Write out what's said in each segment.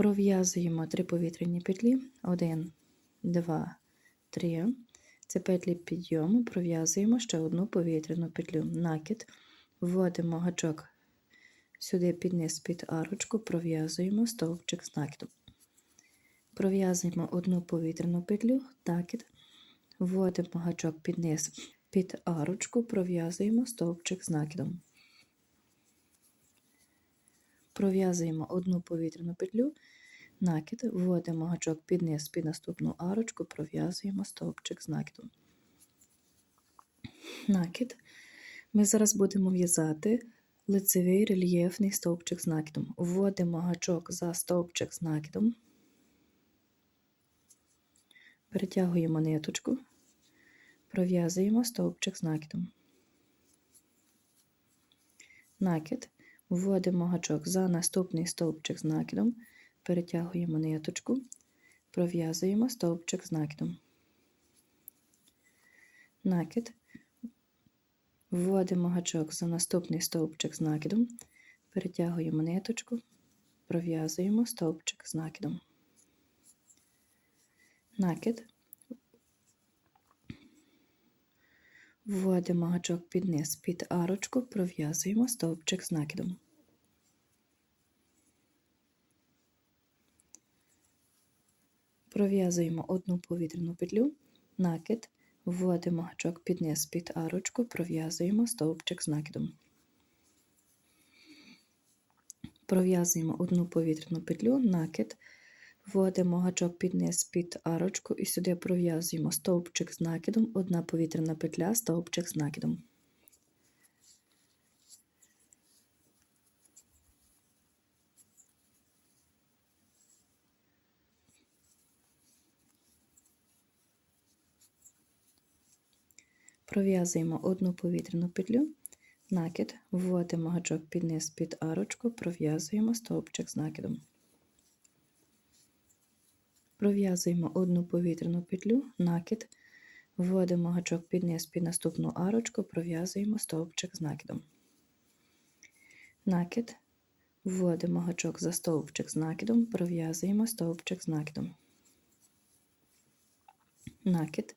Пров'язуємо три повітряні петлі. 1, 2, 3. Це петлі підйому, пров'язуємо ще одну повітряну петлю. Накид, вводимо гачок сюди під низ під арочку, пров'язуємо стовпчик з накидом. Пров'язуємо одну повітряну петлю, накид, вводимо гачок під низ під арочку, пров'язуємо стовпчик з накидом. Пров'язуємо одну повітряну петлю, накид, вводимо гачок під низ під наступну арочку, пров'язуємо стовпчик з накидом. Накид. Ми зараз будемо в'язати лицевий рельєфний стовпчик з накидом. Вводимо гачок за стовпчик з накидом, перетягуємо ниточку, пров'язуємо стовпчик з накидом. Накид. Вводимо гачок за наступний стовпчик з накидом, перетягуємо ниточку, пров'язуємо стовпчик з накидом. Накид. Вводимо гачок за наступний стовпчик з накидом, перетягуємо ниточку, пров'язуємо стовпчик з накидом. Накид. Вводимо гачок під низ під арочку, пров'язуємо стовпчик з накидом. Пров'язуємо одну повітряну петлю, накид, вводимо гачок під низ під арочку, пров'язуємо стовпчик з накидом. Пров'язуємо одну повітряну петлю, накид, вводимо гачок під низ під арочку і сюди пров'язуємо стовпчик з накидом, одна повітряна петля, стовпчик з накидом. Пров'язуємо одну повітряну петлю, накид, вводимо гачок під низ під арочку, пров'язуємо стовпчик з накидом. Пров'язуємо одну повітряну петлю, накид, вводимо гачок під низ під наступну арочку, пров'язуємо стовпчик з накидом. Накид, вводимо гачок за стовпчик з накидом, пров'язуємо стовпчик з накидом. Накид,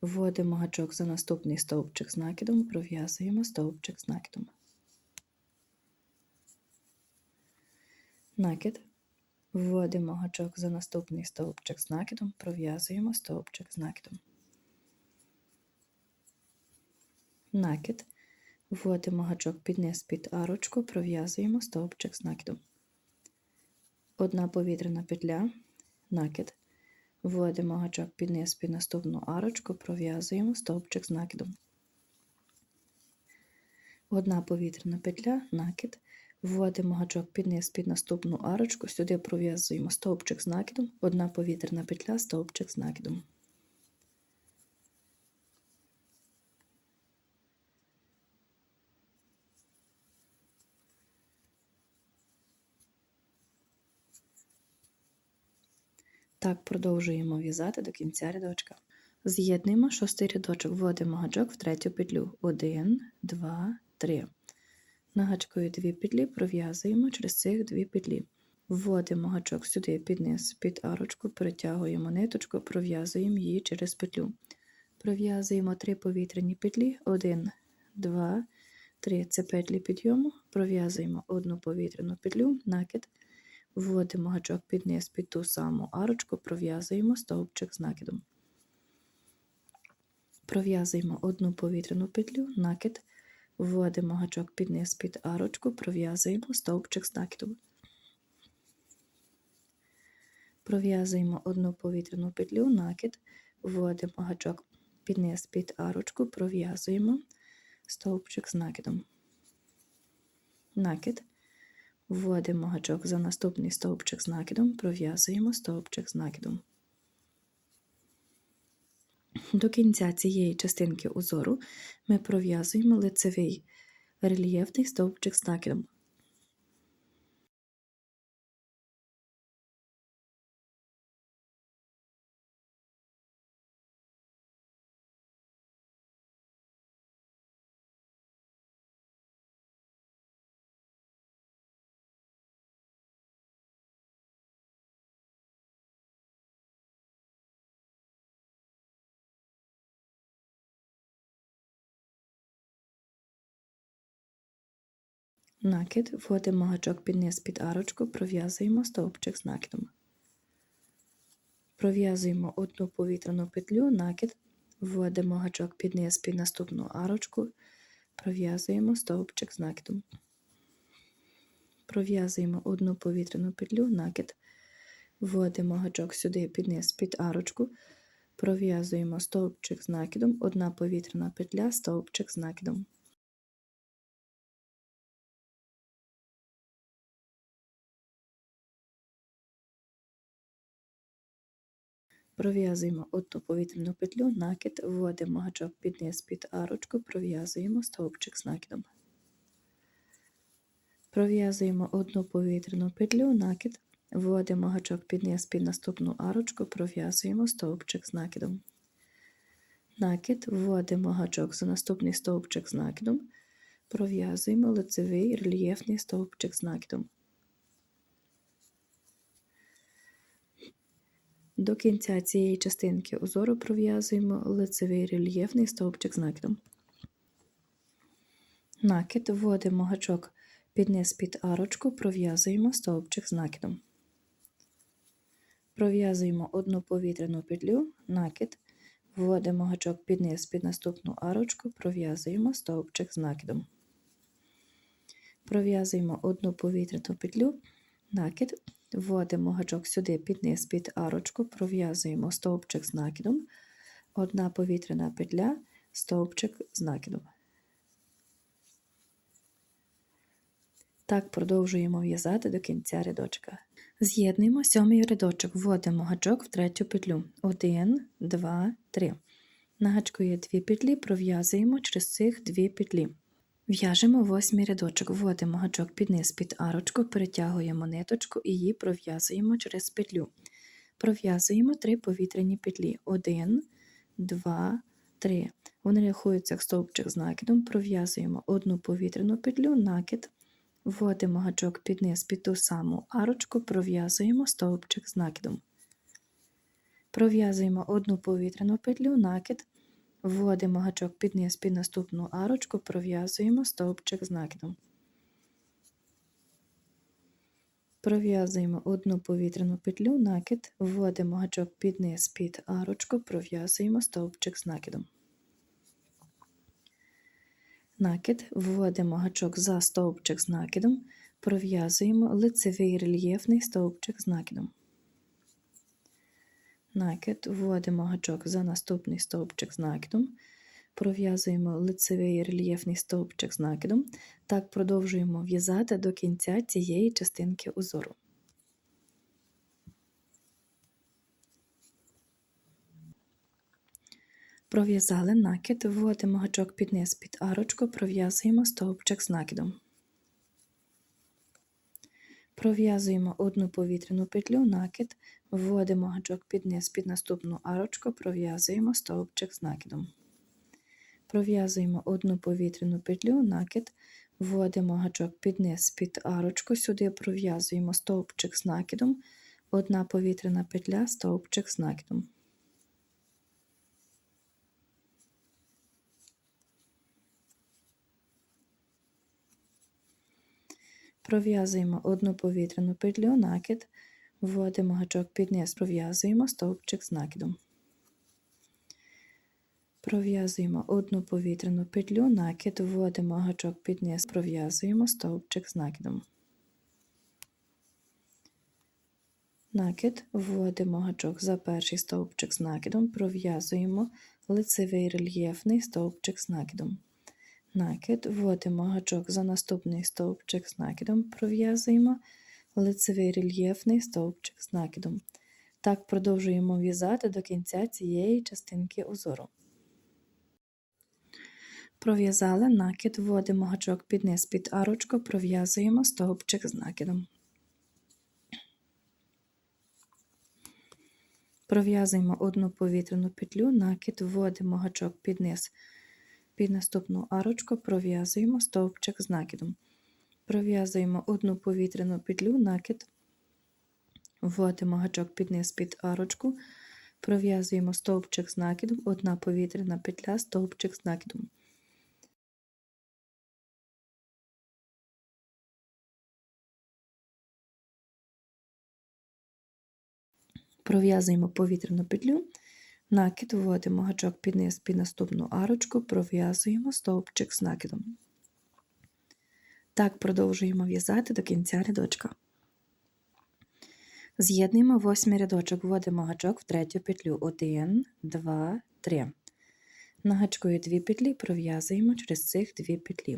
Вводимо гачок за наступний стовпчик з накидом, пров'язуємо стовпчик з накидом. Накид. Вводимо гачок за наступний стовпчик з накидом, пров'язуємо стовпчик з накидом. Накид. Вводимо гачок під низ під арочку, пров'язуємо стовпчик з накидом. Одна повітряна петля, накид. Вводимо гачок під низ під наступну арочку, пров'язуємо стовпчик з накидом. Одна повітряна петля, накид. Вводимо гачок під низ під наступну арочку, сюди пров'язуємо стовпчик з накидом, одна повітряна петля, стовпчик з накидом. Так продовжуємо в'язати до кінця рядочка. З'єднуємо шостий рядочок, вводимо гачок в третю петлю. 1, 2, 3. На гачкові дві петлі пров'язуємо через цих дві петлі. Вводимо гачок сюди під низ, під арочку, перетягуємо ниточку, пров'язуємо її через петлю. Пров'язуємо три повітряні петлі, 1, 2, 3. Це петлі підйому, пров'язуємо одну повітряну петлю, накид. Вводимо гачок під низ під ту саму арочку, пров'язуємо стовпчик з накидом. Пров'язуємо одну повітряну петлю, накид, вводимо гачок під низ під арочку, пров'язуємо стовпчик з накидом. Пров'язуємо одну повітряну петлю, накид, вводимо гачок під низ під арочку, пров'язуємо стовпчик з накидом. Накид. Вводимо гачок за наступний стовпчик з накидом, пров'язуємо стовпчик з накидом. До кінця цієї частинки узору ми пров'язуємо лицевий рельєфний стовпчик з накидом. Накид, вводимо гачок під низ під арочку, пров'язуємо стовпчик з накидом. Пров'язуємо одну повітряну петлю, накид, вводимо гачок під низ під наступну арочку, пров'язуємо стовпчик з накидом. Пров'язуємо одну повітряну петлю, накид, вводимо гачок сюди під низ під арочку, пров'язуємо стовпчик з накидом, одна повітряна петля, стовпчик з накидом. Пров'язуємо одну повітряну петлю, накид, вводимо гачок під низ під арочку, пров'язуємо стовпчик з накидом. Пров'язуємо одну повітряну петлю, накид, вводимо гачок під низ під наступну арочку, пров'язуємо стовпчик з накидом. Накид, вводимо гачок за наступний стовпчик з накидом, пров'язуємо лицевий рельєфний стовпчик з накидом. До кінця цієї частинки узору пров'язуємо лицевий рельєфний стовпчик з накидом. Накид вводимо гачок під низ під арочку, пров'язуємо стовпчик з накидом. Пров'язуємо одну повітряну петлю, накид, вводимо гачок під низ під наступну арочку, пров'язуємо стовпчик з накидом. Пров'язуємо одну повітряну петлю, накид, Вводимо гачок сюди під низ під арочку, пров'язуємо стовпчик з накидом, одна повітряна петля, стовпчик з накидом. Так продовжуємо в'язати до кінця рядочка. З'єднуємо сьомий рядочок, вводимо гачок в третю петлю. 1, 2, 3. На гачку є дві петлі, пров'язуємо через цих дві петлі. В'яжемо восьмий рядочок, вводимо гачок під низ під арочку, перетягуємо ниточку і її пров'язуємо через петлю. Пров'язуємо три повітряні петлі. 1, 2, 3. Вони рахуються як стовпчик з накидом, пров'язуємо одну повітряну петлю, накид, вводимо гачок під низ під ту саму арочку, пров'язуємо стовпчик з накидом. Пров'язуємо одну повітряну петлю, накид. Вводимо гачок під низ під наступну арочку, пров'язуємо стовпчик з накидом. Пров'язуємо одну повітряну петлю, накид, вводимо гачок під низ під арочку, пров'язуємо стовпчик з накидом. Накид, вводимо гачок за стовпчик з накидом, пров'язуємо лицевий рельєфний стовпчик з накидом накид, вводимо гачок за наступний стовпчик з накидом, пров'язуємо лицевий рельєфний стовпчик з накидом, так продовжуємо в'язати до кінця цієї частинки узору. Пров'язали накид, вводимо гачок під низ під арочку, пров'язуємо стовпчик з накидом. Пров'язуємо одну повітряну петлю, накид, вводимо гачок під низ під наступну арочку, пров'язуємо стовпчик з накидом. Пров'язуємо одну повітряну петлю, накид, вводимо гачок під низ під арочку, сюди пров'язуємо стовпчик з накидом, одна повітряна петля, стовпчик з накидом. Пров'язуємо одну повітряну петлю, накид, вводимо гачок під низ, пров'язуємо стовпчик з накидом. Пров'язуємо одну повітряну петлю, накид, вводимо гачок під низ, пров'язуємо стовпчик з накидом. Накид, вводимо гачок за перший стовпчик з накидом, пров'язуємо лицевий рельєфний стовпчик з накидом накид, вводимо гачок за наступний стовпчик з накидом, пров'язуємо лицевий рельєфний стовпчик з накидом. Так продовжуємо в'язати до кінця цієї частинки узору. Пров'язали накид, вводимо гачок під низ під арочку, пров'язуємо стовпчик з накидом. Пров'язуємо одну повітряну петлю, накид, вводимо гачок під низ під наступну арочку пров'язуємо стовпчик з накидом. Пров'язуємо одну повітряну петлю, накид, вводимо гачок під низ під арочку, пров'язуємо стовпчик з накидом, одна повітряна петля, стовпчик з накидом. Пров'язуємо повітряну петлю накид вводимо гачок під низ під наступну арочку, пров'язуємо стовпчик з накидом. Так продовжуємо в'язати до кінця рядочка. З'єднуємо восьмий рядочок, вводимо гачок в третю петлю. 1, 2, 3. На гачкою дві петлі пров'язуємо через цих дві петлі.